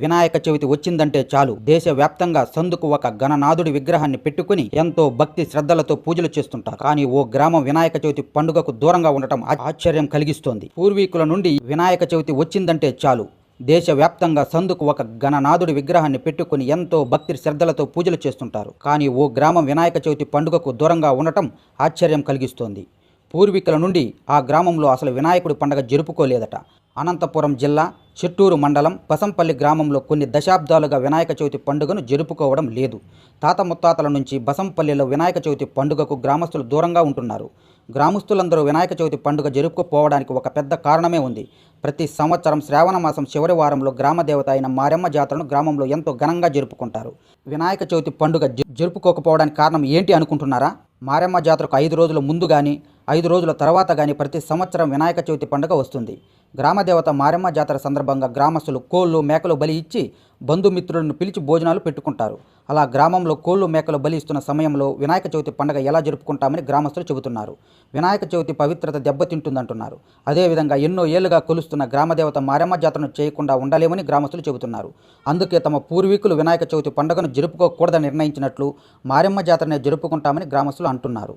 వినాయక చవితి వచ్చిందంటే చాలు. దేశవ్యాప్తంగా సందుకు ఒక గణనాథుడి విగ్రహాన్ని పెట్టుకుని ఎంతో భక్తి శ్రద్ధలతో పూజలు చేస్తుంటారు. కానీ ఓ గ్రామం వినాయక చవితి పండుగకు దూరంగా ఉండటం ఆశ్చర్యం కలిగిస్తోంది. పూర్వీకుల నుండి వినాయక చవితి వచ్చిందంటే చాలు. దేశవ్యాప్తంగా సందుకు ఒక గణనాథుడి విగ్రహాన్ని పెట్టుకుని ఎంతో భక్తి శ్రద్ధలతో పూజలు చేస్తుంటారు. కానీ ఓ గ్రామం వినాయక చవితి పండుగకు దూరంగా ఉండటం ఆశ్చర్యం కలిగిస్తోంది. పూర్వీకుల నుండి ఆ గ్రామంలో అసలు వినాయకుడి పండగ జరుపుకోలేదట. అనంతపురం జిల్లా చిట్టూరు మండలం బసంపల్లి గ్రామంలో కొన్ని దశాబ్దాలుగా వినాయక చవితి పండుగను జరుపుకోవడం లేదు. తాత ముత్తాతల నుంచి బసంపల్లిలో వినాయక చవితి పండుగకు గ్రామస్తులు దూరంగా ఉంటున్నారు. గ్రామస్తులందరూ వినాయక చవితి పండుగ జరుపుకోపోవడానికి ఒక పెద్ద కారణమే ఉంది. ప్రతి సంవత్సరం శ్రావణ మాసం చివరి వారంలో గ్రామ దేవత అయిన మారెమ్మ జాతరను గ్రామంలో ఎంతో ఘనంగా జరుపుకుంటారు. వినాయక చవితి పండుగ జరుపుకోకపోవడానికి కారణం ఏంటి అనుకుంటున్నారా? మారెమ్మ జాతరకు ఐదు రోజుల ముందు కానీ ఐదు రోజుల తర్వాత కానీ ప్రతి సంవత్సరం వినాయక చవితి పండుగ వస్తుంది. గ్రామదేవత మారెమ్మ జాతర సందర్భంగా గ్రామస్తులు కోళ్ళు మేకలు బలి ఇచ్చి బంధుమిత్రులను పిలిచి భోజనాలు పెట్టుకుంటారు. అలా గ్రామంలో కోళ్ళు మేకలు బలి ఇస్తున్న సమయంలో వినాయక చవితి పండుగ ఎలా జరుపుకుంటామని గ్రామస్తులు చెబుతున్నారు. వినాయక చవితి పవిత్రత దెబ్బతింటుందంటున్నారు. అదేవిధంగా ఎన్నో ఏళ్ళుగా కొలుస్తున్న గ్రామదేవత మారెమ్మ జాతరను చేయకుండా ఉండలేమని గ్రామస్తులు చెబుతున్నారు. అందుకే తమ పూర్వీకులు వినాయక చవితి పండుగను జరుపుకోకూడదని నిర్ణయించినట్లు మారెమ్మ జాతరనే జరుపుకుంటామని గ్రామస్తులు అంటున్నారు.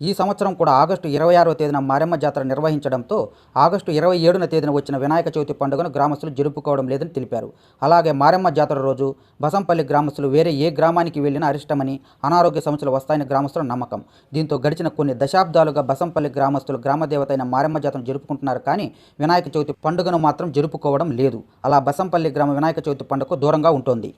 ఈ సంవత్సరం కూడా ఆగస్టు ఇరవై ఆరవ తేదీన మారెమ్మ జాతర నిర్వహించడంతో ఆగస్టు ఇరవై ఏడున తేదీన వచ్చిన వినాయక చవితి పండుగను గ్రామస్తులు జరుపుకోవడం లేదని తెలిపారు. అలాగే మారెమ్మ జాతర రోజు బసంపల్లి గ్రామస్తులు వేరే ఏ గ్రామానికి వెళ్ళినా అరిష్టమని అనారోగ్య సమస్యలు వస్తాయని గ్రామస్తుల నమ్మకం. దీంతో గడిచిన కొన్ని దశాబ్దాలుగా బసంపల్లి గ్రామస్తులు గ్రామదేవత అయిన మారెమ్మ జాతరను జరుపుకుంటున్నారు కానీ వినాయక చవితి పండుగను మాత్రం జరుపుకోవడం లేదు. అలా బసంపల్లి గ్రామ వినాయక చవితి పండుగకు దూరంగా ఉంటుంది.